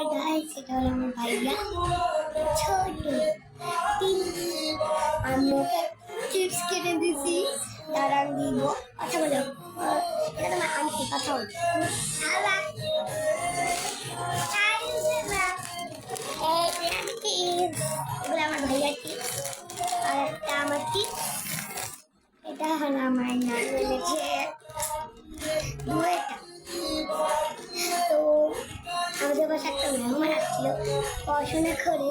Hi guys এটা হলো আমার ভাইয়া ছোট আমি ওকে চিপস কেটে দিছি দাঁড়ান দিব কথা বলো এটা তোমার আন্টি কথা বলো আমি। এগুলো আমার ভাইয়ার টিপস আর একটা আমার টিপস এটা হলো আমার নানুনের যে একটা পড়াশোনা করে।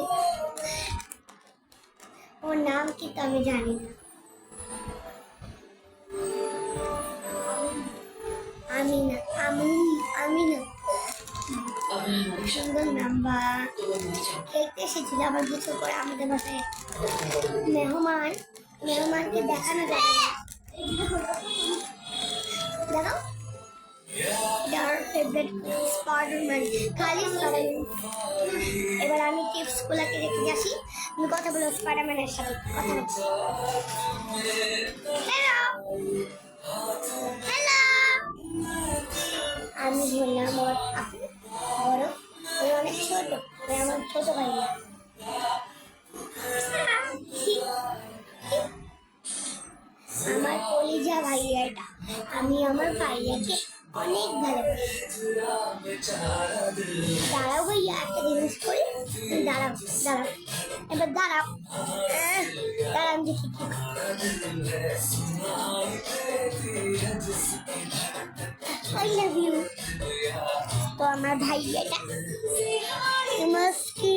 ওর নাম আমি জানি না। আমি না, আমি আমি না। সুন্দর নাম্বার। দেখতে এসেছিল আবার দুটো করে আমাদের বাসায়। মেহমান, মেহমানকে দেখানো যাবে যার ফেভারিট স্পাইডারম্যান খালি এবার আমি টিপস গুলাকে রেখে আসি আমি কথা বলব স্পাইডারম্যানের সাথে কথা হ্যালো হ্যালো আমি বললাম ওর আপু বড় অনেক ছোট আমার ছোট ভাইয়া আমার কলিজা ভাইয়া এটা। আমি আমার ভাইয়াকে অনেক ভালোবাসি দাঁড়াও ভাইয়া, একটা জিনিস করি। দাঁড়াও দাঁড়াও, এবার দাঁড়াও। দাঁড়াও দেখি আই লাভ ইউ তো আমার ভাইয়াটা মাস্কি